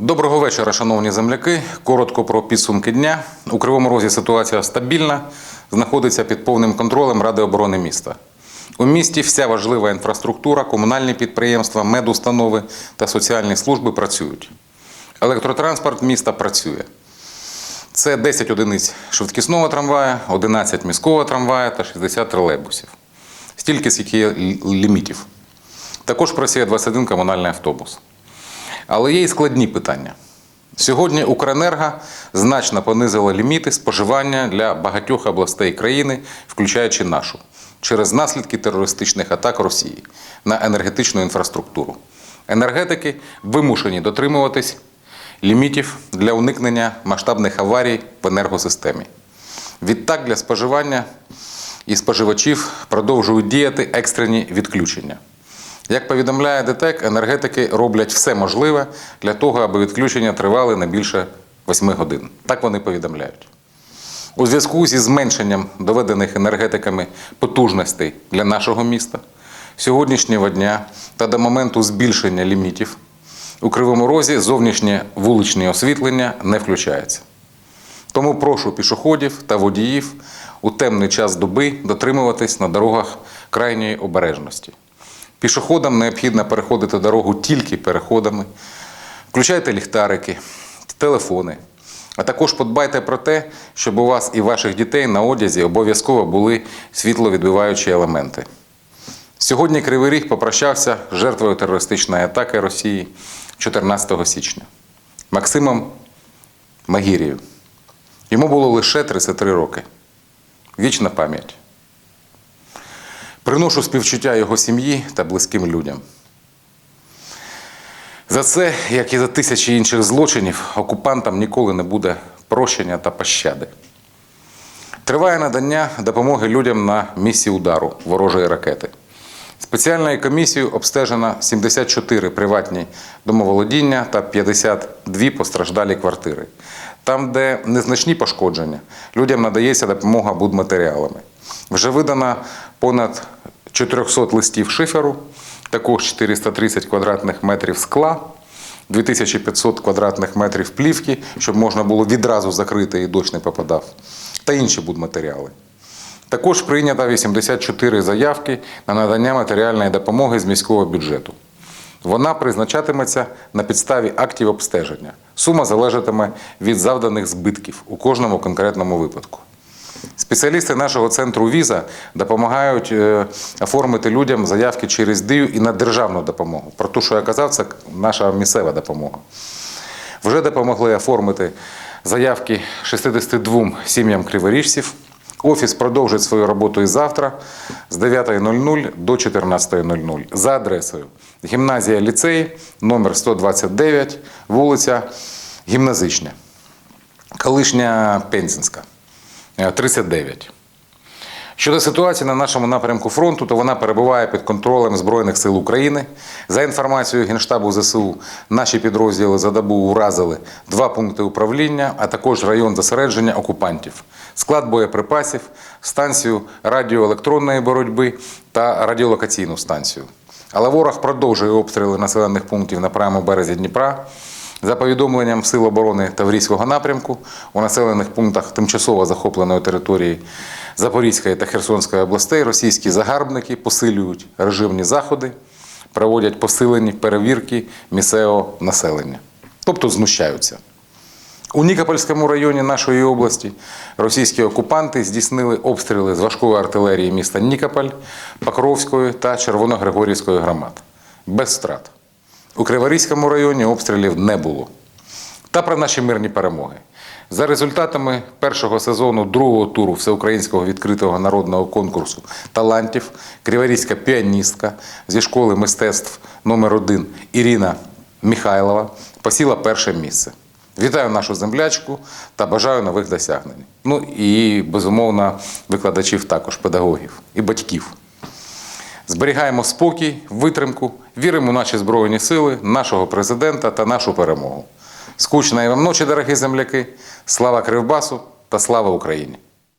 Доброго вечора, шановні земляки. Коротко про підсумки дня. У Кривому Розі ситуація стабільна, знаходиться під повним контролем Ради оборони міста. У місті вся важлива інфраструктура, комунальні підприємства, медустанови та соціальні служби працюють. Електротранспорт міста працює. Це 10 одиниць швидкісного трамвая, 11 міського трамвая та 60 тролейбусів. Стільки, скільки є лімітів. Також працює 21 комунальний автобус. Але є і складні питання. Сьогодні Укренерго значно понизила ліміти споживання для багатьох областей країни, включаючи нашу, через наслідки терористичних атак Росії на енергетичну інфраструктуру. Енергетики вимушені дотримуватись лімітів для уникнення масштабних аварій в енергосистемі. Відтак для споживання і споживачів продовжують діяти екстрені відключення. Як повідомляє ДТЕК, енергетики роблять все можливе для того, аби відключення тривали не більше 8 годин. Так вони повідомляють. У зв'язку зі зменшенням доведених енергетиками потужностей для нашого міста сьогоднішнього дня та до моменту збільшення лімітів у Кривому Розі зовнішнє вуличне освітлення не включається. Тому прошу пішоходів та водіїв у темний час доби дотримуватись на дорогах крайньої обережності. Пішоходам необхідно переходити дорогу тільки переходами. Включайте ліхтарики, телефони. А також подбайте про те, щоб у вас і ваших дітей на одязі обов'язково були світловідбиваючі елементи. Сьогодні Кривий Ріг попрощався з жертвою терористичної атаки Росії 14 січня Максимом Магірією. Йому було лише 33 роки. Вічна пам'ять. Приношу співчуття його сім'ї та близьким людям. За це, як і за тисячі інших злочинів, окупантам ніколи не буде прощення та пощади. Триває надання допомоги людям на місці удару ворожої ракети. Спеціальною комісією обстежено 74 приватні домоволодіння та 52 постраждалі квартири. Там, де незначні пошкодження, людям надається допомога будматеріалами. Вже видано понад 400 листів шиферу, також 430 квадратних метрів скла, 2500 квадратних метрів плівки, щоб можна було відразу закрити і дощ не попадав, та інші будматеріали. Також прийнято 84 заявки на надання матеріальної допомоги з міського бюджету. Вона призначатиметься на підставі актів обстеження. Сума залежатиме від завданих збитків у кожному конкретному випадку. Спеціалісти нашого центру віза допомагають е, оформити людям заявки через дію і на державну допомогу. Про те, що я казав, це наша місцева допомога. Вже допомогли оформити заявки 62 сім'ям криворіжців. Офіс продовжить свою роботу і завтра з 9.00 до 14.00 за адресою Гімназія ліцей, номер 129, вулиця Гімназичня, колишня Пензенська, 39. Щодо ситуації на нашому напрямку фронту, то вона перебуває під контролем Збройних сил України. За інформацією Генштабу ЗСУ, наші підрозділи за добу уразили два пункти управління, а також район зосередження окупантів, склад боєприпасів, станцію радіоелектронної боротьби та радіолокаційну станцію. Але ворог продовжує обстріли населених пунктів на правому березі Дніпра. За повідомленням Сил оборони Таврійського напрямку у населених пунктах тимчасово захопленої території Запорізької та Херсонської областей російські загарбники посилюють режимні заходи, проводять посилені перевірки місцевого населення, тобто знущаються. У Нікопольському районі нашої області російські окупанти здійснили обстріли з важкої артилерії міста Нікополь, Покровської та Червоногригорівської громад. Без втрат. У Криворізькому районі обстрілів не було. Та про наші мирні перемоги. За результатами першого сезону другого туру всеукраїнського відкритого народного конкурсу талантів криворізька піаністка зі школи мистецтв номер 1 Ірина Михайлова посіла перше місце. Вітаю нашу землячку та бажаю нових досягнень. Ну і безумовно викладачів також, педагогів і батьків. Зберігаємо спокій, витримку, віримо в наші Збройні сили, нашого президента та нашу перемогу. Скучної вам ночі, дорогі земляки! Слава Кривбасу та слава Україні!